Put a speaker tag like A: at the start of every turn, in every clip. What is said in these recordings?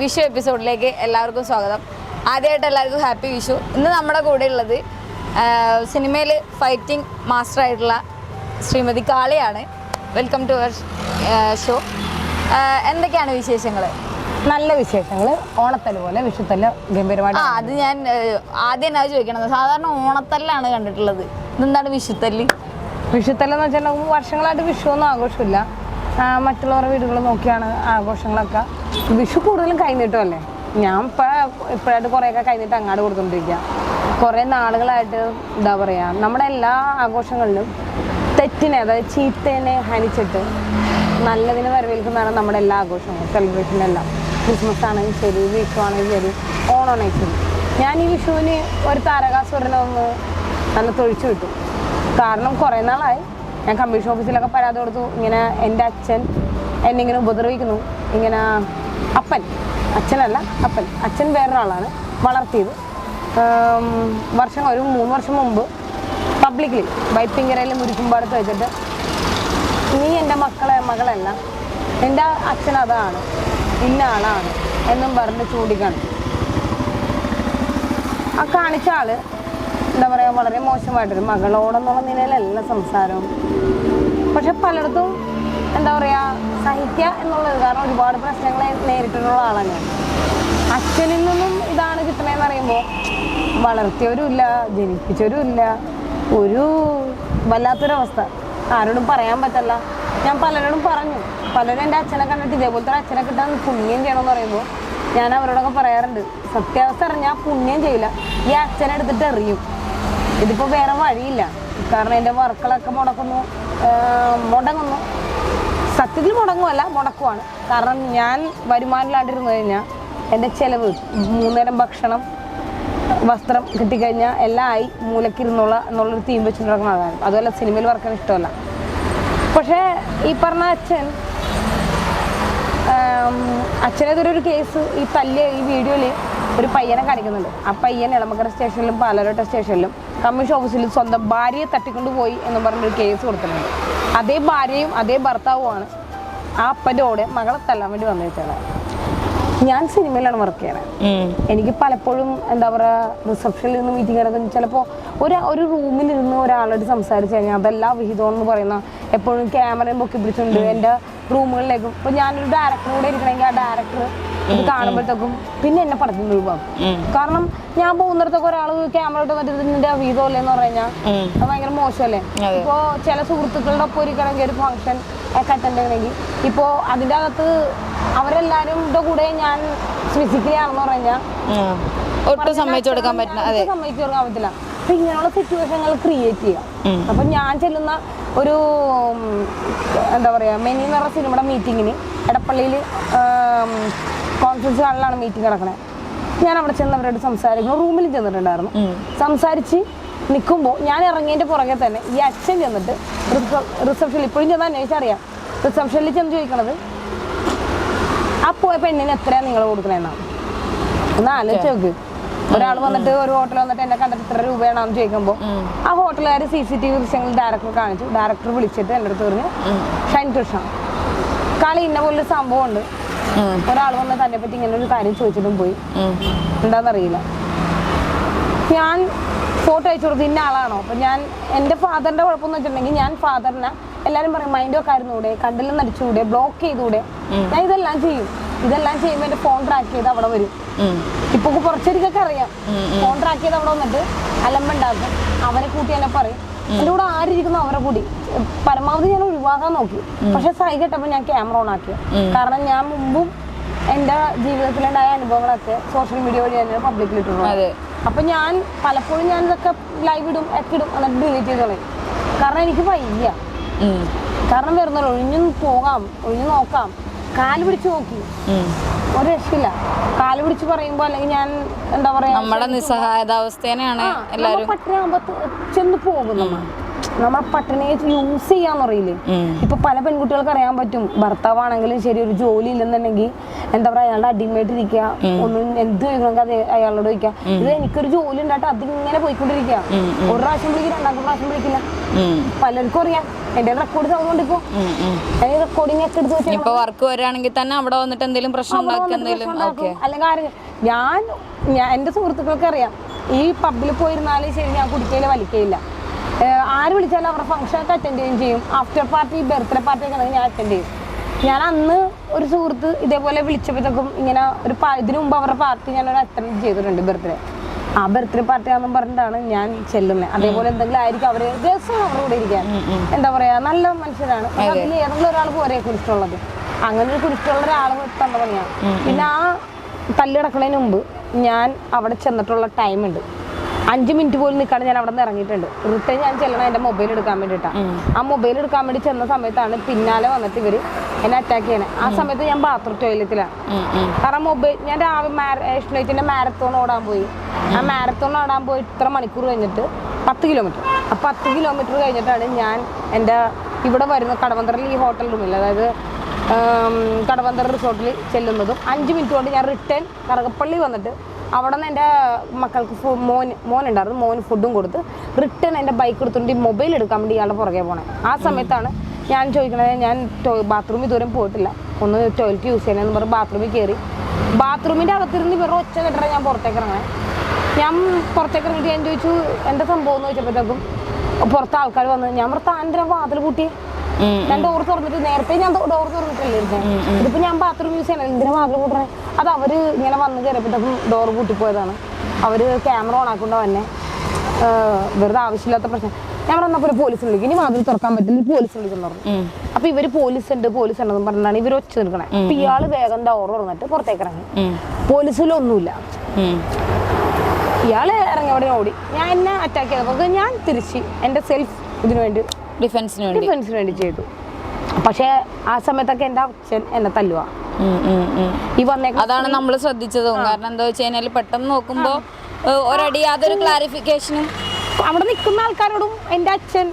A: വിഷു എപ്പിസോഡിലേക്ക് എല്ലാവർക്കും സ്വാഗതം. ആദ്യമായിട്ട് എല്ലാവർക്കും ഹാപ്പി വിഷു. ഇന്ന് നമ്മുടെ കൂടെ ഉള്ളത് സിനിമയിൽ ഫൈറ്റിംഗ് മാസ്റ്റർ ആയിട്ടുള്ള Shrimati കാളിയാണ്. Welcome to our show. എന്തൊക്കെയാണ് വിശേഷങ്ങൾ
B: നല്ല വിശേഷങ്ങൾ ഓണത്തൽ പോലെ വിഷുത്തൽ ഗംഭീരമായിട്ട്
A: ആ അത് ഞാൻ ആദ്യം എന്നാ ചോദിക്കണത്? സാധാരണ ഓണത്തല്ലാണ് കണ്ടിട്ടുള്ളത്. ഇതെന്താണ് വിഷുത്തല്ല്?
B: വിഷുത്തൽ എന്ന് വെച്ചാൽ വർഷങ്ങളായിട്ട് വിഷു ഒന്നും ആഘോഷമില്ല. മറ്റുള്ളവരുടെ വീടുകൾ നോക്കിയാണ് ആഘോഷങ്ങളൊക്കെ. വിഷു കൂടുതലും കൈനീട്ടമല്ലേ ഞാൻ ഇപ്പം ഇപ്പോഴായിട്ട് കുറേയൊക്കെ കഴിഞ്ഞിട്ട് അങ്ങാട് കൊടുത്തോണ്ടിരിക്കുക കുറേ നാളുകളായിട്ട് എന്താ പറയുക നമ്മുടെ എല്ലാ ആഘോഷങ്ങളിലും തെറ്റിനെ അതായത് ചീത്തേനെ ഹനിച്ചിട്ട് നല്ലതിനെ വരവേൽക്കുന്നതാണ് നമ്മുടെ എല്ലാ ആഘോഷങ്ങളും. സെലിബ്രേഷനെല്ലാം ക്രിസ്മസ് ആണെങ്കിലും ശരി വിഷു ആണെങ്കിലും ശരി ഓണമാണെങ്കിൽ ശരി ഞാൻ ഈ വിഷുവിന് ഒരു താരകാസുരനെ ഒന്ന് നല്ല തൊഴിച്ചു വിട്ടു. കാരണം കുറേ നാളായി. ഞാൻ കമ്മീഷൻ ഓഫീസിലൊക്കെ പരാതി കൊടുത്തു. ഇങ്ങനെ എന്റെ അച്ഛൻ എന്നെ ഇങ്ങനെ ഉപദ്രവിക്കുന്നു. ഇങ്ങനെ അപ്പൻ അച്ഛനല്ല അപ്പൻ. അച്ഛൻ വേറൊരാളാണ് വളർത്തിയത്. വർഷം ഒരു മൂന്ന് വർഷം മുമ്പ് പബ്ലിക്കലി വൈപ്പിങ്കരയിലും മുരിക്കുമ്പാടത്ത് വെച്ചിട്ട് നീ എന്റെ മക്കളെ മകളല്ല എന്റെ അച്ഛൻ അതാണ് ഇന്ന ആളാണ് എന്നും പറഞ്ഞ് ചൂണ്ടിക്കാണിച്ചു ആ കാണിച്ച ആൾ എന്താ പറയുക വളരെ മോശമായിട്ടൊരു മകളോടെന്നുള്ള നിലയിലല്ല സംസാരവും പക്ഷെ പലയിടത്തും എന്താ പറയുക സഹിക്കുക എന്നുള്ളത് കാരണം ഒരുപാട് പ്രശ്നങ്ങൾ നേരിട്ടിട്ടുള്ള ആളാണ് ഞാൻ. അച്ഛനിൽ നിന്നും ഇതാണ് കിട്ടണതെന്ന് പറയുമ്പോൾ വളർത്തിയവരും ഇല്ല ജനിപ്പിച്ചവരും ഇല്ല ഒരു വല്ലാത്തൊരവസ്ഥ. ആരോടും പറയാൻ പറ്റല്ല. ഞാൻ പലരോടും പറഞ്ഞു. പലരും എന്റെ അച്ഛനെ കണ്ടിട്ട് ഇതേപോലത്തെ അച്ഛനെ കിട്ടാൻ പുണ്യം ചെയ്യണമെന്ന് പറയുമ്പോൾ ഞാൻ അവരോടൊക്കെ പറയാറുണ്ട് സത്യാവസ്ഥ അറിഞ്ഞാൽ പുണ്യം ചെയ്യില്ല. ഈ അച്ഛനെ എടുത്തിട്ട് എറിയും. ഇതിപ്പോൾ വേറെ വഴിയില്ല. കാരണം എന്റെ വർക്കുകളൊക്കെ മുടക്കുന്നു. മുടങ്ങുന്നു. സത്യത്തിൽ മുടങ്ങുമല്ല മുടക്കുവാണ്. കാരണം ഞാൻ വരുമാനമില്ലാണ്ടിരുന്നു കഴിഞ്ഞാൽ എന്റെ ചിലവ് മൂന്നേരം ഭക്ഷണം വസ്ത്രം കിട്ടിക്കഴിഞ്ഞാൽ എല്ലാം ആയി മൂലക്കിരുന്നുള്ള എന്നുള്ളൊരു തീം വെച്ചിട്ട് നടക്കുന്നതാണ് അതുമല്ല സിനിമയിൽ വർക്കാൻ ഇഷ്ടമല്ല. പക്ഷേ ഈ പറഞ്ഞ അച്ഛൻ അച്ഛനെതിരെ ഒരു കേസ് ഈ തല്ലിയ ഈ വീഡിയോയിൽ ഒരു പയ്യനെ കാണിക്കുന്നുണ്ട്. ആ പയ്യൻ ഇളമക്കര സ്റ്റേഷനിലും പാലാരോട്ട സ്റ്റേഷനിലും കമ്മീഷൻ ഓഫീസിൽ സ്വന്തം ഭാര്യയെ തട്ടിക്കൊണ്ട് പോയി എന്ന് പറഞ്ഞൊരു കേസ് കൊടുത്തിട്ടുണ്ട്. അതേ ഭാര്യയും അതേ ഭർത്താവുമാണ് ആ അപ്പന്റെ കൂടെ മകളെ തല്ലാൻ വേണ്ടി വന്നു ഞാൻ സിനിമയിലാണ് വർക്ക് ചെയ്യണത് എനിക്ക് പലപ്പോഴും എന്താ പറയുക റിസപ്ഷനിൽ നിന്ന് മീറ്റിംഗ് നടക്കുന്ന ചിലപ്പോൾ ഒരു ഒരു റൂമിൽ ഇരുന്ന് ഒരാളോട് സംസാരിച്ച് കഴിഞ്ഞാൽ അതെല്ലാം വിഹിതം എന്ന് പറയുന്ന എപ്പോഴും ക്യാമറയും പൊക്കി പിടിച്ചിട്ടുണ്ട് എന്റെ റൂമുകളിലേക്കും ഇപ്പോൾ ഞാനൊരു ഡയറക്ടറോടെ ഇരിക്കണമെങ്കിൽ ആ ഡയറക്ടർ ഇത് കാണുമ്പോഴത്തേക്കും പിന്നെ എന്നെ പടത്തിൽ ഒഴിവാക്കും. കാരണം ഞാൻ പോകുന്നിടത്തൊക്കെ ഒരാൾ ക്യാമറ ഇട്ട് വന്നിട്ട് എന്ന് പറഞ്ഞു കഴിഞ്ഞാൽ അത് ഭയങ്കര മോശമല്ലേ? ഇപ്പോ ചില സുഹൃത്തുക്കളുടെ ഒപ്പം ഇരിക്കണമെങ്കിൽ ഒരു ഫംഗ്ഷൻ ഒക്കെ അറ്റൻഡ് ചെയ്യണമെങ്കിൽ ഇപ്പോ അതിന്റെ അകത്ത് അവരെല്ലാരും കൂടെ ഞാൻ ഫിസിക്കലി ആണെന്ന് പറഞ്ഞാൽ
A: ഒട്ടും സമ്മതിച്ചു കൊടുക്കാൻ പറ്റില്ല. അതെ.
B: സമ്മതിച്ചു കൊടുക്കാൻ പറ്റില്ല. അപ്പൊ ഇങ്ങനെയുള്ള സിറ്റുവേഷനുകൾ ക്രിയേറ്റ് ചെയ്യാം. അപ്പൊ ഞാൻ ചെല്ലുന്ന ഒരു എന്താ പറയാ മെനി എന്ന് പറഞ്ഞ സിനിമയുടെ മീറ്റിങ്ങിന് എടപ്പള്ളിയിൽ കോൺഫറൻസ് ഹാളിലാണ് മീറ്റിംഗ് നടക്കണേ. ഞാൻ അവിടെ ചെന്ന് അവരോട് സംസാരിക്കുന്നു. റൂമിൽ ചെന്നിട്ടുണ്ടായിരുന്നു. സംസാരിച്ച് നിൽക്കുമ്പോൾ ഞാൻ ഇറങ്ങിയതിന്റെ പുറകെ തന്നെ ഈ അച്ഛൻ ചെന്നിട്ട് റിസപ്ഷനിൽ ഇപ്പോഴും ചെന്ന് അന്വേഷിച്ചറിയാം. റിസപ്ഷനിൽ ചെന്ന് ചോദിക്കണത് ആ പോയ പെണ്ണിന് എത്രയാണ് നിങ്ങൾ കൊടുക്കണേന്നാണ് ഒന്ന് ആലോചിച്ച് നോക്ക് ഒരാൾ വന്നിട്ട് ഒരു ഹോട്ടൽ വന്നിട്ട് എന്നെ കണ്ടിട്ട് ഇത്ര രൂപയാണെന്ന് ചോദിക്കുമ്പോൾ ആ ഹോട്ടലുകാർ സി സി ടി വി ദൃശ്യങ്ങൾ ഡയറക്ടർ കാണിച്ചു. ഡയറക്ടർ വിളിച്ചിട്ട് എന്റെ അടുത്ത് പറഞ്ഞു ഷൈൻ കൃഷ്ണ കളി ഇന്ന പോലൊരു സംഭവം ഉണ്ട് ഒരാൾ വന്ന് തന്നെ പറ്റി ഇങ്ങനെ ഒരു കാര്യം ചോദിച്ചിട്ടും പോയി. എന്താണെന്നറിയില്ല ഞാൻ ഫോട്ടോ അയച്ചു കൊടുത്തു ഇന്ന ആളാണോ? അപ്പം ഞാൻ എന്റെ ഫാദറിന്റെ കുഴപ്പമെന്ന് വെച്ചിട്ടുണ്ടെങ്കിൽ ഞാൻ ഫാദറിനെ എല്ലാരും പറയും മൈൻഡ് ഒക്കെ ആയിരുന്നൂടെ കണ്ടിലും നടിച്ചുകൂടെ ബ്ലോക്ക് ചെയ്തുകൂടെ ഞാൻ ഇതെല്ലാം ചെയ്യും. ഇതെല്ലാം ചെയ്യുമ്പോൾ എന്റെ ഫോൺ ട്രാക്ക് ചെയ്ത് അവിടെ വരും. ഇപ്പൊ കുറച്ചൊരിക്കൊക്കെ അറിയാം. ഫോൺ ട്രാക്ക് ചെയ്ത് അവിടെ വന്നിട്ട് അലമ്പുണ്ടാക്കും. അവനെ കൂട്ടി എന്നെ പറയും. എന്റെ കൂടെ ആരിയിരിക്കുന്നു അവരെ കൂടി. പരമാവധി ഞാൻ ഒഴിവാക്കാൻ നോക്കി. പക്ഷെ സൈ കെട്ടപ്പോൾ ഞാൻ ക്യാമറ ഓൺ ആക്കി. കാരണം ഞാൻ മുമ്പും എന്റെ ജീവിതത്തിലുണ്ടായ അനുഭവങ്ങളൊക്കെ സോഷ്യൽ മീഡിയ വഴി തന്നെ പബ്ലിക്കിൽ ഇട്ടിട്ടുണ്ട് അപ്പൊ ഞാൻ പലപ്പോഴും ഞാൻ ഇതൊക്കെ ലൈവ് ഇടും ഒക്കെ ഇടും എന്നിട്ട് ഡിലീറ്റ് ചെയ്ത് കളയും. കാരണം എനിക്ക് വയ്യ. കാരണം വരുന്നല്ലോ ഒഴിഞ്ഞു പോകാം ഒഴിഞ്ഞു നോക്കാം. കാൽ പിടിച്ച് നോക്കി. ഒരു രക്ഷയില്ല. കാൽ പിടിച്ച് പറയുമ്പോ അല്ലെങ്കിൽ ഞാൻ എന്താ പറയാ
A: നമ്മുടെ നിസ്സഹായതാവസ്ഥേനെയാണ് എല്ലാരും
B: പട്ടിണിയാകുമ്പോ ചെന്ന് പോകും നമ്മൾ നമ്മൾ പട്ടണേജ് യൂസ് ചെയ്യാന്ന് അറിയില്ലേ. ഇപ്പൊ പല പെൺകുട്ടികൾക്ക് അറിയാൻ പറ്റും. ഭർത്താവാണെങ്കിലും ശരി ഒരു ജോലി ഇല്ലെന്നുണ്ടെങ്കിൽ എന്താ പറയാ അയാളുടെ അടിമയായിട്ട് ഇരിക്കുക. ഒന്നും എന്ത് ചോദിക്കണമെങ്കിൽ അത് അയാളോട് ചോദിക്കുക. ഇത് എനിക്കൊരു ജോലി ഉണ്ടായിട്ട് അതിങ്ങനെ പോയിക്കൊണ്ടിരിക്കുക. ഒരു പ്രാവശ്യം വിളിക്കും രണ്ടാമത്തെ പ്രാവശ്യം വിളിക്കില്ല. പലർക്കും അറിയാം. എന്റെ റെക്കോർഡ് സൗണ്ട്
A: ഇപ്പൊ.
B: റെക്കോർഡിംഗ് ഒക്കെ എടുത്ത് വെച്ചാൽ
A: ഇപ്പൊ വർക്ക് വരാണെങ്കിൽ തന്നെ അവിടെ വന്നിട്ട് എന്തെങ്കിലും പ്രശ്നം
B: അല്ലെങ്കിൽ ഞാൻ എന്റെ സുഹൃത്തുക്കൾക്ക് അറിയാം. ഈ പബ്ബിൽ പോയിരുന്നാലും ശരി ഞാൻ കുടിക്കയില്ല വലിക്കയില്ല ആര് വിളിച്ചാലും അവരുടെ ഫംഗ്ഷൻ ഒക്കെ അറ്റൻഡ് ചെയ്യുകയും ചെയ്യും. ആഫ്റ്റർ പാർട്ടി ബർത്ത്ഡേ പാർട്ടി ഒക്കെ ഞാൻ അറ്റൻഡ് ചെയ്യും. ഞാൻ അന്ന് ഒരു സുഹൃത്ത് ഇതേപോലെ വിളിച്ചപ്പോഴത്തേക്കും ഇങ്ങനെ ഒരു ഇതിനു മുമ്പ് അവരുടെ പാർട്ടി ഞാനൊരു അറ്റൻഡ് ചെയ്തിട്ടുണ്ട് ബർത്ത്ഡേ ആ ബർത്ത്ഡേ പാർട്ടി ആണെന്ന് പറഞ്ഞിട്ടാണ് ഞാൻ ചെല്ലുന്നത് അതേപോലെ എന്തെങ്കിലും ആയിരിക്കും അവർ രസമാണ് അവരുടെ കൂടെ ഇരിക്കാൻ. എന്താ പറയാ നല്ല മനുഷ്യരാണ്. അതിൽ ഏതെങ്കിലും ഒരാൾ പോരെ കുറിച്ചുള്ളത് അങ്ങനെ ഒരു കുറിച്ചുള്ള ഒരാൾ തന്ന പണിയാണ് പിന്നെ ആ തല്ല് കിടക്കുന്നതിന് മുമ്പ് ഞാൻ അവിടെ ചെന്നിട്ടുള്ള ടൈം ഉണ്ട്. അഞ്ച് മിനിറ്റ് പോലും നിൽക്കാണ്ട് ഞാൻ അവിടെ നിന്ന് ഇറങ്ങിയിട്ടുണ്ട്. റിട്ടേൺ ഞാൻ ചെല്ലണം എന്റെ മൊബൈൽ എടുക്കാൻ വേണ്ടിയിട്ടാണ് ആ മൊബൈൽ എടുക്കാൻ വേണ്ടി ചെന്ന സമയത്താണ് പിന്നാലെ വന്നിട്ട് ഇവർ എന്നെ അറ്റാക്ക് ചെയ്യണേ. ആ സമയത്ത് ഞാൻ ബാത്റൂം ടോയ്ലറ്റിലാണ് കാരണം മൊബൈൽ ഞാൻ രാവിലെ ഏഷ്യനൈറ്റിന്റെ മാരത്തോൺ ഓടാൻ പോയി. ആ മാരത്തോൺ ഓടാൻ പോയി ഇത്ര മണിക്കൂർ കഴിഞ്ഞിട്ട് പത്ത് കിലോമീറ്റർ ആ പത്ത് കിലോമീറ്റർ കഴിഞ്ഞിട്ടാണ് ഞാൻ എന്റെ ഇവിടെ വരുന്ന കടവന്തറിൽ ഈ ഹോട്ടൽ റൂമിൽ അതായത് കടവന്തറ റിസോർട്ടിൽ ചെല്ലുന്നതും അഞ്ച് മിനിറ്റ് കൊണ്ട് ഞാൻ റിട്ടേൺ കറകപ്പള്ളി വന്നിട്ട് അവിടെ നിന്ന് എന്റെ മക്കൾക്ക് മോൻ മോൻ ഉണ്ടായിരുന്നു മോന് ഫുഡും കൊടുത്ത് റിട്ടേൺ എന്റെ ബൈക്ക് എടുത്തുകൊണ്ട് മൊബൈൽ എടുക്കാൻ വേണ്ടി ഇയാളുടെ പുറകെ പോണേ. ആ സമയത്താണ് ഞാൻ ചോദിക്കണത്. ഞാൻ ബാത്റൂമിൽ ദൂരം പോയിട്ടില്ല. ഒന്ന് ടോയ്ലറ്റ് യൂസ് ചെയ്യണമെന്ന് പറഞ്ഞ് ബാത്റൂമിൽ കയറി ബാത്റൂമിന്റെ അകത്തിരുന്ന് ഇവരുടെ ഒച്ച കെട്ടറ ഞാൻ പുറത്തേക്ക് ഇറങ്ങണേ. ഞാൻ പുറത്തേക്ക് ഇറങ്ങിയിട്ട് ഞാൻ ചോദിച്ചു എന്റെ സംഭവം? എന്ന് ചോദിച്ചപ്പോഴത്തേക്കും പുറത്ത് ആൾക്കാർ വന്ന് ഞാൻ പുറത്ത് ആന്റെ വാതിൽ കൂട്ടി ഞാൻ ഡോർ തുറന്നിട്ട് നേരത്തെ ഞാൻ ഡോർ തുറന്നിട്ടല്ലേ ഇരുന്നേ ഇതിപ്പോ ഞാൻ ബാത്റൂം യൂസ് ചെയ്യണം. എന്തിനാ വാതിൽ കൂട്ടണേ അത് അവർ ഇങ്ങനെ വന്ന് കയറിയപ്പോഴത്തേക്കും ഡോർ പൂട്ടിപ്പോയതാണ്. അവർ ക്യാമറ ഓൺ ആക്കൊണ്ട് തന്നെ വെറുതെ ആവശ്യമില്ലാത്ത പ്രശ്നം. ഞാൻ പറഞ്ഞപ്പോൾ പോലെ പോലീസ് വിളിക്കും. ഇനി വാതിൽ തുറക്കാൻ പറ്റില്ല. പോലീസ് വിളിക്കുന്നു പറഞ്ഞു. അപ്പൊ ഇവർ പോലീസ് ഉണ്ട് പോലീസ് ഉണ്ടെന്ന് പറഞ്ഞാണ് ഇവർ ഒച്ച നിൽക്കണേ അപ്പൊ ഇയാൾ വേഗം ഡോർ തുറന്നിട്ട് പുറത്തേക്ക് ഇറങ്ങി. പോലീസിലൊന്നുമില്ല ഇയാൾ ഇറങ്ങി അവിടെ ഓടി. ഞാൻ എന്നെ അറ്റാക്ക് ചെയ്തപ്പോൾ ഞാൻ തിരിച്ച് എന്റെ സെൽഫ് ഇതിനു വേണ്ടി
A: ഡിഫൻസിന് വേണ്ടി.
B: ഡിഫൻസിന് വേണ്ടി ചെയ്തു. പക്ഷേ ആ സമയത്തൊക്കെ എന്റെ അച്ഛൻ എന്നെ
A: ഉം.
B: ഈ വന്നേക്ക
A: അതാണ് നമ്മൾ ശ്രദ്ധിച്ചതും. കാരണം എന്താ വെച്ച് കഴിഞ്ഞാൽ പെട്ടെന്ന് നോക്കുമ്പോ ഒരടി യാതൊരു ക്ലാരിഫിക്കേഷനും
B: അവിടെ നിൽക്കുന്ന ആൾക്കാരോടും എന്റെ അച്ഛൻ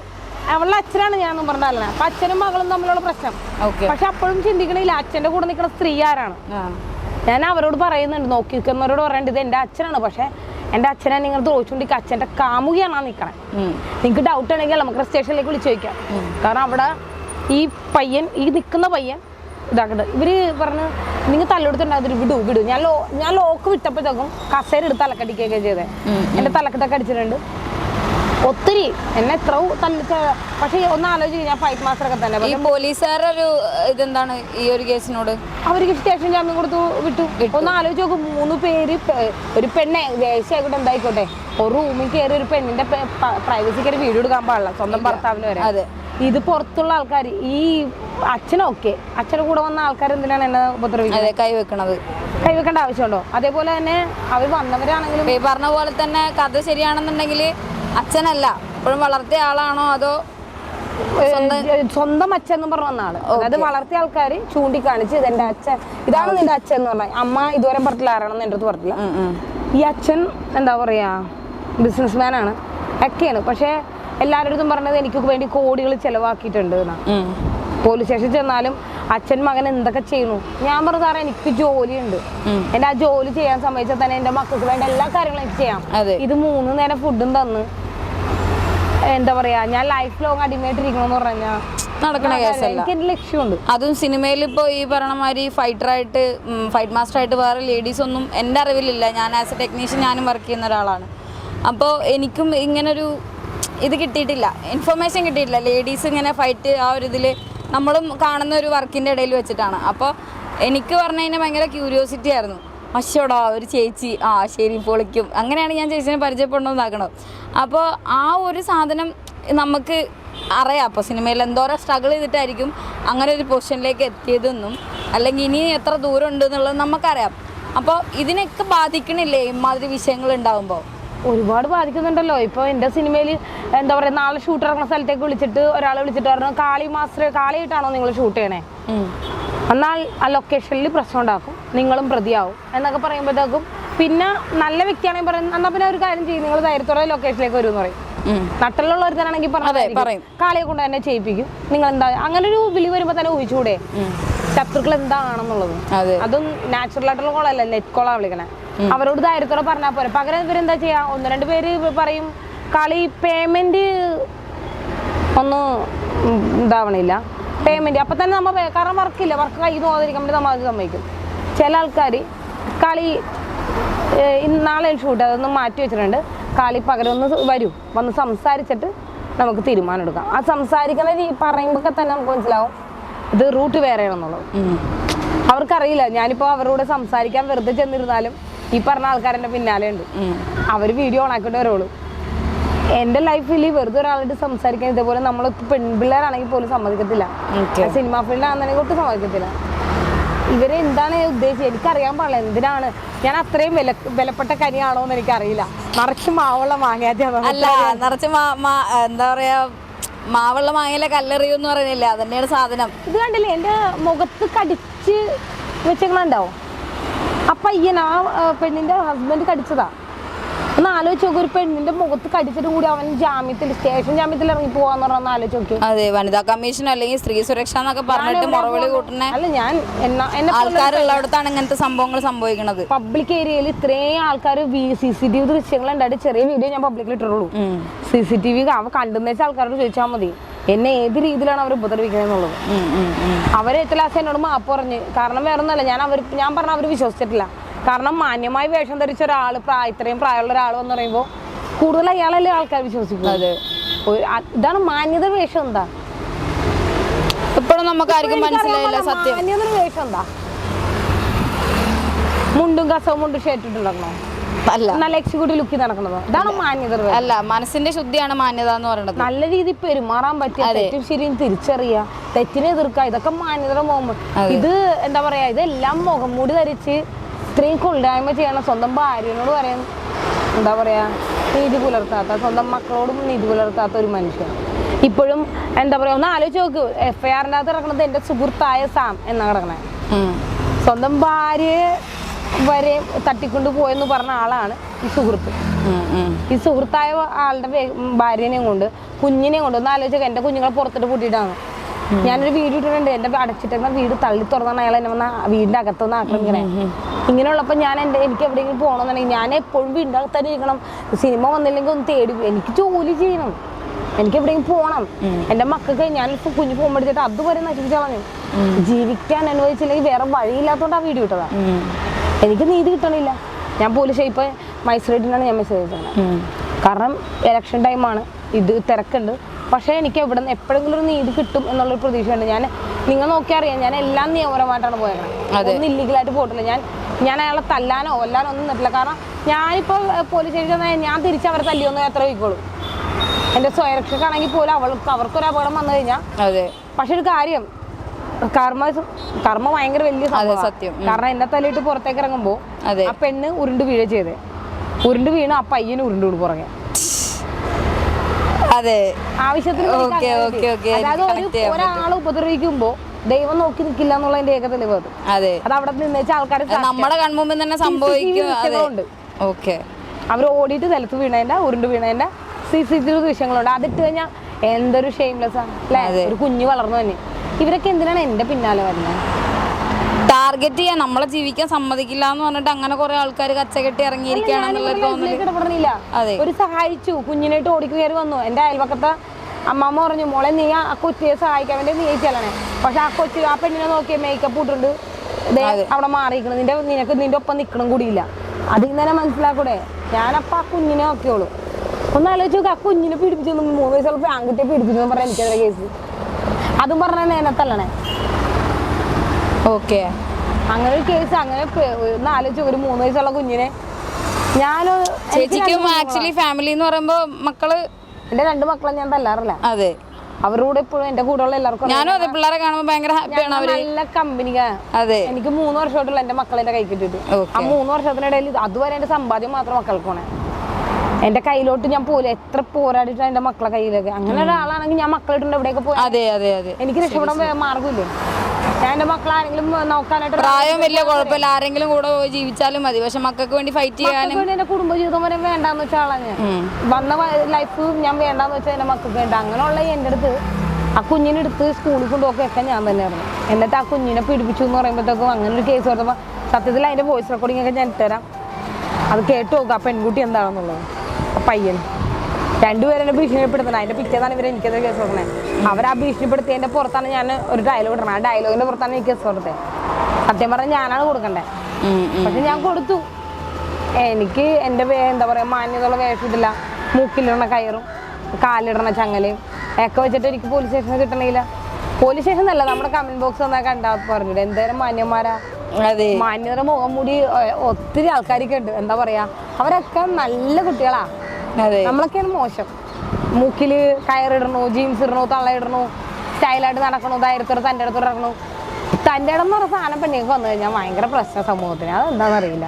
B: അവളുടെ അച്ഛനാണ് ഞാൻ പറഞ്ഞാലേ അപ്പൊ അച്ഛനും മകളും തമ്മിലുള്ള പ്രശ്നം. പക്ഷെ അപ്പോഴും ചിന്തിക്കണില്ല. അച്ഛന്റെ കൂടെ നിൽക്കുന്ന സ്ത്രീ ആരാണ്? ഞാൻ അവരോട് പറയുന്നുണ്ട്. നോക്കി നിൽക്കുന്നവരോട് പറയേണ്ടത് ഇത് എന്റെ അച്ഛനാണ്. പക്ഷെ എന്റെ അച്ഛനെ നിങ്ങൾ തോച്ചുകൊണ്ടിരിക്കുക അച്ഛന്റെ കാമുകിയാണ് ആ നിൽക്കണേ നിങ്ങൾക്ക് ഡൗട്ട് ഉണ്ടെങ്കിൽ നമുക്ക് സ്റ്റേഷനിലേക്ക് വിളിച്ചു ചോദിക്കാം. കാരണം അവിടെ ഈ പയ്യൻ ഈ നിൽക്കുന്ന പയ്യൻ ഇതാക്കട്ടെ ഇവർ പറഞ്ഞ് നിങ്ങൾ തല്ലെടുത്തുണ്ടാകും വിടൂ വിടൂ. ഞാൻ ലോ ഞാൻ ലോക്ക് വിട്ടപ്പോഴത്തേക്കും കസേര എടുത്ത് തലക്കടിക്കുകയൊക്കെ ചെയ്തേ. എന്റെ തലക്കത്തൊക്കെ അടിച്ചിട്ടുണ്ട്. ഒത്തിരി. എന്നെ എത്ര പക്ഷെ പക്ഷേ ഒന്ന് ആലോചിക്കും ഞാൻ ഫൈറ്റ് മാസ്റ്റർ ഒക്കെ തന്നെ.
A: ഈ പോലീസുകാരുടെ ഒരു ഇതെന്താണ് ഈ ഒരു കേസിനോട്?
B: അവർക്ക് സ്റ്റേഷൻ ജാമ്യം കൊടുത്തു വിട്ടു. ഒന്ന് ആലോചിച്ച് നോക്കും മൂന്ന് പേര് ഒരു പെണ്ണെ വേശ്യായിക്കോട്ടെ എന്തായിക്കോട്ടെ. ഒരു റൂമിൽ കയറി ഒരു പെണ്ണിന്റെ പ്രൈവസി വീട് വീഡിയോ എടുക്കാൻ പാടില്ല സ്വന്തം ഭർത്താവിന് വരെ.
A: അതെ.
B: ഇത് പുറത്തുള്ള ആൾക്കാർ ഈ അച്ഛനൊക്കെ. അച്ഛന്റെ കൂടെ വന്ന ആൾക്കാർ എന്തിനാണ് എന്നെ ഉപദ്രവിക്കുന്നത്?
A: അതെ കൈവെക്കണത്.
B: കൈവെക്കേണ്ട ആവശ്യമുണ്ടോ? അതേപോലെ തന്നെ അവർ വന്നവരാണെങ്കിലും
A: ഈ പറഞ്ഞ പോലെ തന്നെ കഥ ശരിയാണെന്നുണ്ടെങ്കിൽ അച്ഛനല്ല. ഇപ്പോഴും വളർത്തിയ ആളാണോ അതോ
B: സ്വന്തം അച്ഛൻ എന്ന് പറഞ്ഞ ഒന്നാണ് ആൾ. അതായത് വളർത്തിയ ആൾക്കാർ ചൂണ്ടിക്കാണിച്ച് ഇത് എന്റെ അച്ഛൻ. ഇതാണ് നിന്റെ അച്ഛൻ എന്ന് പറഞ്ഞാൽ അമ്മ ഇതുവരെ പറഞ്ഞില്ല ആരാണെന്ന് എന്റെ അടുത്ത് പറഞ്ഞില്ല. ഈ അച്ഛൻ എന്താ പറയാ ബിസിനസ്മാൻ ആണ്. ഒക്കെയാണ് പക്ഷെ എല്ലാവരുടെ അടുത്തും പറഞ്ഞത് എനിക്ക് വേണ്ടി കോടികൾ ചെലവാക്കിയിട്ടുണ്ട് എന്നാ.
A: ഉം.
B: പോലീസ് സ്റ്റേഷനിൽ ചെന്നാലും അച്ഛൻ മകൻ എന്തൊക്കെ ചെയ്യുന്നു? ഞാൻ പറഞ്ഞു സാറേ എനിക്ക് ജോലിയുണ്ട്. എന്റെ ആ ജോലി ചെയ്യാൻ സമ്മതിച്ചാൽ തന്നെ എന്റെ മക്കൾക്ക് വേണ്ട എല്ലാ കാര്യങ്ങളും എനിക്ക് ചെയ്യാം. ഇത് മൂന്ന് നേരം ഫുഡും തന്ന് എന്താ പറയാ ഞാൻ ലൈഫ് ലോങ് അടിമയായിട്ടിരിക്കണമെന്ന് പറഞ്ഞാ
A: നടക്കണ കേസല്ല.
B: ലക്ഷ്യമുണ്ട്.
A: അതും സിനിമയിൽ ഇപ്പോൾ ഈ പറഞ്ഞ മാതിരി ഫൈറ്റർ ആയിട്ട് ഫൈറ്റ് മാസ്റ്റർ ആയിട്ട് വേറെ ലേഡീസ് ഒന്നും എന്റെ അറിവിലില്ല. ഞാൻ ആസ് എ ടെക്നീഷ്യൻ ഞാനും വർക്ക് ചെയ്യുന്ന ഒരാളാണ്. അപ്പോൾ എനിക്കും ഇങ്ങനൊരു ഇത് കിട്ടിയിട്ടില്ല. ഇൻഫർമേഷൻ കിട്ടിയിട്ടില്ല. ലേഡീസ് ഇങ്ങനെ ഫൈറ്റ് ആ ഒരു ഇതിൽ നമ്മളും കാണുന്ന ഒരു വർക്കിന്റെ ഇടയിൽ വെച്ചിട്ടാണ്. അപ്പോൾ എനിക്ക് പറഞ്ഞു കഴിഞ്ഞാൽ ഭയങ്കര ക്യൂരിയോസിറ്റി ആയിരുന്നു. അശോടാ ഒരു ചേച്ചി. ആ ശരി പൊളിക്കും. അങ്ങനെയാണ് ഞാൻ ചേച്ചിനെ പരിചയപ്പെടണമെന്നാക്കണത് അപ്പോൾ ആ ഒരു സാധനം നമുക്ക് അറിയാം. അപ്പോൾ സിനിമയിൽ എന്തോരം സ്ട്രഗിൾ ചെയ്തിട്ടായിരിക്കും അങ്ങനെ ഒരു പൊസിഷനിലേക്ക് എത്തിയതെന്നും അല്ലെങ്കിൽ ഇനി എത്ര ദൂരം ഉണ്ട് എന്നുള്ളത് നമുക്കറിയാം. അപ്പോൾ ഇതിനൊക്കെ ബാധിക്കണില്ലേ ഇമാതിരി വിഷയങ്ങൾ ഉണ്ടാകുമ്പോൾ
B: ഒരുപാട് ബാധിക്കുന്നുണ്ടല്ലോ. ഇപ്പോൾ എന്റെ സിനിമയിൽ എന്താ പറയുക നാളെ ഷൂട്ട് ഇറങ്ങുന്ന സ്ഥലത്തേക്ക് വിളിച്ചിട്ട് ഒരാളെ വിളിച്ചിട്ട് പറഞ്ഞു കാളി മാസ്റ്റർ കാളിയായിട്ടാണോ നിങ്ങൾ ഷൂട്ട് ചെയ്യണേ? എന്നാൽ ആ ലൊക്കേഷനിൽ പ്രശ്നം ഉണ്ടാക്കും. നിങ്ങളും പ്രതിയാവും. എന്നൊക്കെ പറയുമ്പോഴത്തേക്കും പിന്നെ നല്ല വ്യക്തിയാണെങ്കിൽ പറയുന്നത് എന്നാൽ പിന്നെ ഒരു കാര്യം ചെയ്യും നിങ്ങൾ ധൈര്യത്തോടെ ലൊക്കേഷനിലേക്ക് വരുമെന്ന് പറയും. നട്ടിലുള്ള ഒരുത്തരാണെങ്കിൽ
A: പറഞ്ഞു പറയും.
B: കാളിയെ കൊണ്ട് തന്നെ ചെയ്യിപ്പിക്കും. നിങ്ങൾ എന്താ അങ്ങനെ ഒരു വിളി വരുമ്പോൾ തന്നെ ഊഹിച്ചുകൂടെ? ശത്രുക്കൾ എന്താണെന്നുള്ളത്
A: അതെ
B: നാച്ചുറൽ ആയിട്ടുള്ള കോളല്ല നെറ്റ് കോളാ വിളിക്കണേ. അവരോട് ധൈര്യത്തോടെ പറഞ്ഞാൽ പോരെ. പകരം ഇവരെന്താ ചെയ്യാ? ഒന്ന് രണ്ട് പേര് പറയും. കളി പേയ്മെന്റ് ഒന്ന് ഇതാവണില്ല. പേയ്മെന്റ് അപ്പൊ തന്നെ നമ്മൾ കാരണം വർക്കില്ല. വർക്ക് ഇല്ല വർക്ക് പോകാതിരിക്കാൻ വേണ്ടി നമ്മൾ അത് സമ്മതിക്കും. ചില ആൾക്കാർ കളി നാളെ ഷൂട്ട് അതൊന്ന് മാറ്റി വെച്ചിട്ടുണ്ട്. കളി പകരം ഒന്ന് വരൂ. വന്ന് സംസാരിച്ചിട്ട് നമുക്ക് തീരുമാനം എടുക്കാം. ആ സംസാരിക്കുന്ന രീതി പറയുമ്പോൾ തന്നെ നമുക്ക് മനസ്സിലാവും. ഇത് റൂട്ട് വേറെയാണെന്നുള്ളത്. അവർക്കറിയില്ല. ഞാനിപ്പോൾ അവരോട് സംസാരിക്കാൻ വെറുതെ ചെന്നിരുന്നാലും ഈ പറഞ്ഞ ആൾക്കാരെന്റെ പിന്നാലെ ഉണ്ട്. അവർ വീഡിയോ ഓണാക്കിയിട്ട് വരുള്ളൂ എന്റെ ലൈഫിൽ വെറുതെ ഒരാളായിട്ട് സംസാരിക്കാൻ ഇതേപോലെ നമ്മൾ പെൺപിള്ളേരാണെങ്കിൽ പോലും സമ്മതിക്കത്തില്ല. സിനിമ ഫീൽഡാണെന്നുണ്ടെങ്കിൽ ഒട്ടും സമ്മതിക്കത്തില്ല. ഇവരെ എന്താണ് ഉദ്ദേശിച്ചത്? എനിക്കറിയാൻ പാടില്ല. എന്തിനാണ്? ഞാൻ അത്രയും വില വിലപ്പെട്ട കരിയാണോ എന്ന് എനിക്കറിയില്ല. നിറച്ച് മാവുള്ള മാങ്ങാറ്റാണ്
A: അല്ല നിറച്ച് എന്താ പറയാ മാവുള്ള മാങ്ങയിലെ കല്ലെറിയൂന്ന് പറയുന്നില്ല? അതന്നെയാണ് സാധനം.
B: ഇത് കണ്ടില്ലേ? എന്റെ മുഖത്ത് കടിച്ച് വെച്ചേക്കണുണ്ടാവും. ആ പയ്യൻ ആ, പെണ്ണിന്റെ ഹസ്ബൻഡ് കടിച്ചതാ. ഒന്ന് ആലോചിച്ച് നോക്കി ഒരു പെണ്ണിന്റെ മുഖത്ത് കടിച്ചിട്ടും കൂടി അവൻ ജാമ്യത്തിൽ സ്റ്റേഷൻ ജാമ്യത്തിൽ ഇറങ്ങി പോവാന്ന് പറഞ്ഞ ആലോചിച്ച് നോക്കി.
A: അതെ വനിതാ കമ്മീഷൻ അല്ലെങ്കിൽ സ്ത്രീ സുരക്ഷ എന്നൊക്കെ പറഞ്ഞിട്ട് മുറവിളി കൂട്ടുന്ന
B: അല്ല ഞാൻ
A: ആൾക്കാരുള്ളടത്താണ് ഇങ്ങനത്തെ സംഭവങ്ങൾ സംഭവിക്കുന്നത്
B: പബ്ലിക് ഏരിയയിൽ ഇത്രയും ആൾക്കാർ സി സി ടി വി ദൃശ്യങ്ങൾ ഉണ്ടായിട്ട് ചെറിയ വീഡിയോ ഞാൻ പബ്ലിക്കിൽ ഇട്ടുള്ളൂ സി സി ടി വി അവ കണ്ടെന്ന് വെച്ചാൽ ആൾക്കാരോട് ചോദിച്ചാൽ മതി. എന്നെ ഏത് രീതിയിലാണ് അവർ ഉപദ്രവിക്കുന്നത് എന്നുള്ളത്. അവരെ എത്തലാസ് എന്നോട് മാപ്പ് പറഞ്ഞ്. കാരണം വേറെ ഒന്നല്ല ഞാൻ അവർ ഞാൻ പറഞ്ഞ അവർ വിശ്വസിച്ചിട്ടില്ല. കാരണം മാന്യമായി വേഷം ധരിച്ച ഒരാൾ പ്രായ ഇത്രയും പ്രായമുള്ള ഒരാൾ എന്ന് പറയുമ്പോൾ കൂടുതൽ അയാളല്ലേ ആൾക്കാർ വിശ്വസിക്കും
A: അതെ.
B: ഇതാണ് മാന്യത വേഷം എന്താ?
A: ഇപ്പോഴും നമുക്ക് ആർക്കും മനസ്സിലായില്ല സത്യം.
B: മാന്യത വേഷം എന്താ? മുണ്ടും കസവും മുണ്ടും ഷേറ്റിട്ടുണ്ടോ
A: അല്ല.
B: നല്ല എക്സിക്യൂട്ടീവ് ലുക്കിൽ നടക്കണത് ഇതാണ് മാന്യത
A: അല്ല മനസ്സിന്റെ ശുദ്ധിയാണ് മാന്യത എന്ന് പറയുന്നത്.
B: നല്ല രീതിയിൽ പെരുമാറാൻ പറ്റിയ. തെറ്റും ശരിയും തിരിച്ചറിയാ തെറ്റിനെ എതിർക്കുക ഇതൊക്കെ മാന്യതയുടെ മുഖം. ഇത് എന്താ പറയാ ഇതെല്ലാം മുഖം മൂടി ധരിച്ച് ഇത്രയും കൊള്ളായ്മ ചെയ്യണം. സ്വന്തം ഭാര്യനോട് പറയാൻ എന്താ പറയാ നീതി പുലർത്താത്ത സ്വന്തം മക്കളോടും നീതി പുലർത്താത്ത ഒരു മനുഷ്യൻ. ഇപ്പോഴും എന്താ പറയാ ഒന്ന് ആലോചിച്ച് നോക്ക്. എഫ് ഐ ആറിന്റെ അകത്ത് കിടക്കുന്നത് എന്റെ സുഹൃത്തായ സാം എന്നാ കിടക്കണേ? സ്വന്തം ഭാര്യയെ വരെ തട്ടിക്കൊണ്ട് പോയെന്ന് പറഞ്ഞ ആളാണ് ഈ സുഹൃത്ത്. ഈ സുഹൃത്തായ ആളുടെ ഭാര്യനെയും കൊണ്ട് കുഞ്ഞിനെയും കൊണ്ട് ഒന്ന് ആലോചിച്ചൊക്കെ എന്റെ കുഞ്ഞുങ്ങളെ പുറത്തിട്ട് കൂട്ടിയിട്ടാണ് ഞാനൊരു വീട് ഇട്ടിട്ടുണ്ട്. എന്റെ അടച്ചിട്ടിരുന്ന വീട് തള്ളി തുറന്നാണ് അയാൾ എന്നെ വന്ന വീടിന്റെ അകത്തുനിന്ന് ആക്രമിക്കണേ. ഇങ്ങനെയുള്ളപ്പോൾ ഞാൻ എന്റെ എനിക്ക് എവിടെയെങ്കിലും പോകണമെന്നുണ്ടെങ്കിൽ ഞാൻ എപ്പോഴും വീടിന്റെ അകത്ത് തന്നെ ഇരിക്കണം. സിനിമ വന്നില്ലെങ്കിൽ ഒന്ന് തേടി എനിക്ക് ജോലി ചെയ്യണം. എനിക്ക് എവിടെയെങ്കിലും പോകണം. എന്റെ മക്കൾക്ക് ഞാൻ കുഞ്ഞു പോകുമ്പോഴത്തേക്ക് അതുവരെ നശിപ്പിച്ചു കളഞ്ഞു. ജീവിക്കാൻ അനുവദിച്ചില്ലെങ്കിൽ വേറെ വഴിയില്ലാത്തതുകൊണ്ട് ആ വീട്
A: വിട്ടതാ
B: എനിക്ക് നീതി കിട്ടണില്ല. ഞാൻ പോലീസ് ഇപ്പൊ മൈസൂർ ഞാൻ മെസ്സേജ്. കാരണം ഇലക്ഷൻ ടൈമാണ് ഇത് തിരക്കുണ്ട്. പക്ഷേ എനിക്ക് എവിടെ നിന്ന് എപ്പോഴെങ്കിലും ഒരു നീതി കിട്ടും എന്നുള്ളൊരു പ്രതീക്ഷയുണ്ട്. ഞാൻ നിങ്ങൾ നോക്കിയാൽ അറിയാം ഞാൻ എല്ലാം നിയമപരമായിട്ടാണ് പോയത് അതൊന്നും ഇല്ലീഗലായിട്ട് പോയിട്ടില്ല. ഞാൻ ഞാൻ അയാളെ തല്ലാനോ കൊല്ലാനോ ഒന്നും നിന്നിട്ടില്ല. കാരണം ഞാനിപ്പോൾ പോലീസ് സ്റ്റേഷനിൽ ഞാൻ തിരിച്ച് അവരെ തല്ലിയൊന്നും എത്ര വയ്ക്കുള്ളൂ. എന്റെ സ്വയരക്ഷക്കാണെങ്കിൽ പോലും അവൾക്ക് അവർക്കൊരു അപകടം വന്നു കഴിഞ്ഞാൽ
A: അതെ.
B: പക്ഷെ ഒരു കാര്യം കർമ്മ കർമ്മ ഭയങ്കര വലിയ
A: സത്യം.
B: കാരണം എന്നെ തല്ലിയിട്ട് പുറത്തേക്ക് ഇറങ്ങുമ്പോൾ
A: അതെ.
B: ആ പെണ്ണ് ഉരുണ്ട് വീഴ ചെയ്തേ. ഉരുണ്ട് വീണ് ആ പയ്യന് ഉരുണ്ട് വീണ് പുറകെ.
A: അതെ.
B: ആവശ്യത്തിന് വേണ്ടി
A: ഓക്കേ,
B: അങ്ങനെ
A: ഓക്കേ, ഓക്കേ.
B: അതായത് ഒരു ഒരാളെ ഉപദ്രവിക്കുമ്പോ ദൈവം നോക്കി നിൽക്കില്ല എന്നുള്ളതിന്റെ ഏക തെളിവ് അത്.
A: അതെ
B: അത് അവിടെ നിന്നേച്ച ആൾക്കാർ
A: നമ്മുടെ കൺമുമ്പിൽ തന്നെ സംഭവിക്കും. ഓക്കെ.
B: അവർ ഓടിയിട്ട് നിലത്ത് വീണതിന്റെ ഉരുണ്ട് വീണതിന്റെ സി സി ടി വി ദൃശ്യങ്ങളുണ്ട്. അതിട്ട് കഴിഞ്ഞാൽ എന്തൊരു ഷെയിംലെസ് ആണ്. അല്ലേ ഒരു കുഞ്ഞു വളർന്നു തന്നെ ഇവരൊക്കെ എന്തിനാണ് എന്റെ പിന്നാലെ വരുന്നത്
A: ടാർഗറ്റ് ചെയ്യാൻ നമ്മളെ ജീവിക്കാൻ സമ്മതിക്കില്ല എന്ന് പറഞ്ഞിട്ട് അങ്ങനെ കുറെ ആൾക്കാർ കച്ചകെട്ടി
B: ഇറങ്ങിയിരിക്കുകയാണെന്നുള്ളൊരു
A: അതെ.
B: ഒരു സഹായിച്ചു. കുഞ്ഞിനായിട്ട് ഓടിക്ക് കയറി വന്നു. എന്റെ അയൽപക്കത്തെ അമ്മമ്മ പറഞ്ഞു മോളെ നീ ആ കൊച്ചിയെ സഹായിക്കാൻ വേണ്ടി നീ ചെല്ലണേ. പക്ഷെ ആ കൊച്ചു ആ പെണ്ണിനെ നോക്കിയ മേക്കപ്പ് ഇട്ടുണ്ട്. അവിടെ മാറിയിരിക്കണം. നിന്റെ നിനക്ക് നിന്റെ ഒപ്പം നിൽക്കണം കൂടിയില്ല. അതിൽ നിന്ന് തന്നെ മനസ്സിലാക്കൂടെ? ഞാനപ്പോ ആ കുഞ്ഞിനെ നോക്കിയോളൂ. ഒന്ന് ആലോചിച്ച് നോക്കാം ആ കുഞ്ഞിനെ പീഡിപ്പിച്ചു മൂന്ന് വയസ്സുള്ള ആൺകുട്ടിയെ പീഡിപ്പിച്ചു എന്ന് പറഞ്ഞാൽ എനിക്കതിന്റെ കേസ് അതും പറഞ്ഞ നേനത്തല്ലണേ
A: ഓക്കെ.
B: അങ്ങനെ ഒരു കേസ് അങ്ങനെ ഒന്ന് ആലോചിച്ച് ഒരു മൂന്ന് വയസ്സുള്ള കുഞ്ഞിനെ ഞാൻ
A: ചേച്ചിക്കും ആക്ച്വലി ഫാമിലി എന്ന് പറയുമ്പോ മക്കൾ
B: എന്റെ രണ്ട് മക്കളെ ഞാൻ തല്ലാറില്ല.
A: അതെ.
B: അവരോട് എപ്പോഴും എന്റെ ഉള്ള എല്ലാവർക്കും
A: ഞാനും അതെ പിള്ളേരെ കാണുമ്പോൾ ഭയങ്കര ഹാപ്പിയാണ്
B: ആണ്
A: അവർ.
B: നല്ല കമ്പനിക
A: അതെ.
B: എനിക്ക് മൂന്ന് വർഷമായിട്ടുള്ള എന്റെ മക്കളെ എന്റെ കൈ കിട്ടിയിട്ട്. ആ മൂന്ന് വർഷത്തിനിടയിൽ അതുവരെ എന്റെ സമ്പാദ്യം മാത്രം മക്കൾക്കാണ് എന്റെ കയ്യിലോട്ട് ഞാൻ പോലും എത്ര പോരാടിട്ടാണ് എന്റെ മക്കളെ കയ്യിലൊക്കെ. അങ്ങനെ ഒരാളാണെങ്കിൽ ഞാൻ മക്കളായിട്ടുണ്ട് എവിടെയൊക്കെ പോയി
A: അതെ അതെ അതെ.
B: എനിക്ക് രക്ഷപ്പെടാൻ വേ- എന്റെ മക്കളാരെങ്കിലും നോക്കാനായിട്ട്
A: പ്രായം വലിയ കുഴപ്പമില്ല. ആരെങ്കിലും കൂടെ പോയി ജീവിച്ചാലും മതി. പക്ഷെ മക്കൾക്ക് വേണ്ടി ഫൈറ്റ് ചെയ്യാനും
B: കുടുംബ കുടുംബജീവിതം വരെ വേണ്ടാന്ന്
A: വെച്ചാൽ
B: വന്ന ലൈഫ് ഞാൻ വേണ്ടാന്ന് വെച്ചാൽ എന്റെ മക്കൾക്ക് വേണ്ട. അങ്ങനെയുള്ള എന്റെ അടുത്ത് ആ കുഞ്ഞിനെ എടുത്ത് സ്കൂളിൽ കൊണ്ടുപോക്കൊക്കെ ഞാൻ തന്നെയായിരുന്നു. എന്നിട്ട് ആ കുഞ്ഞിനെ പിടിപ്പിച്ചു എന്ന് പറയുമ്പോഴത്തേക്കും അങ്ങനെ ഒരു കേസ് കൊടുത്തപ്പോൾ സത്യത്തിൽ അതിന്റെ വോയിസ് റെക്കോർഡിംഗ് ഒക്കെ ഞാൻ ഇട്ടുതരാം അത് കേട്ടു നോക്കുക ആ പെൺകുട്ടി എന്താണെന്നുള്ളത്. പയ്യൻ രണ്ടുപേരെ ഭീഷണിപ്പെടുത്തണം. അതിന്റെ പിറ്റേതാണ് ഇവർ എനിക്കെതിരെ കേസ് കൊടുക്കുന്നത് അവരാ ആ ഭീഷണിപ്പെടുത്തിയതിന്റെ പുറത്താണ് ഞാൻ ഒരു ഡയലോഗ് ഇടണം. ആ ഡയലോഗിന്റെ പുറത്താണ് എനിക്ക് കേസ് കൊടുത്തത് സത്യം പറഞ്ഞാൽ ഞാനാണ് കൊടുക്കണ്ടേ. പക്ഷെ ഞാൻ കൊടുത്തു. എനിക്ക് എന്റെ എന്താ പറയുക മാന്യതയുള്ള വേഷം ഇതില്ല മൂക്കിലിടണ കയറും കാലിടണ ചങ്ങലയും ഒക്കെ വെച്ചിട്ട് എനിക്ക് പോലീസ് സ്റ്റേഷനിൽ കിട്ടണില്ല പോലീസ് സ്റ്റേഷൻ അല്ല നമ്മുടെ കമന്റ് ബോക്സ് വന്നാൽ കണ്ടാ പറഞ്ഞിട്ട് എന്തായാലും മാന്യന്മാരാ? മാന്യതയുടെ മുഖം മൂടി ഒത്തിരി ആൾക്കാരൊക്കെ ഉണ്ട്. എന്താ പറയാ അവരൊക്കെ നല്ല കുട്ടികളാ. നമ്മളൊക്കെയാണ് മോശം. മൂക്കിൽ കയറിടണു ജീൻസ് ഇടണു തള്ള ഇടണു സ്റ്റൈലായിട്ട് നടക്കണു ധൈര്യത്തോടെ തന്റെ അടുത്തോടെ ഇറങ്ങണു തന്റെ ഇടം എന്ന് പറഞ്ഞ സാധനം പെണ്ണുങ്ങൾക്ക് വന്നു കഴിഞ്ഞാൽ ഭയങ്കര പ്രശ്ന സമൂഹത്തിന്. അതെന്താണെന്നറിയില്ല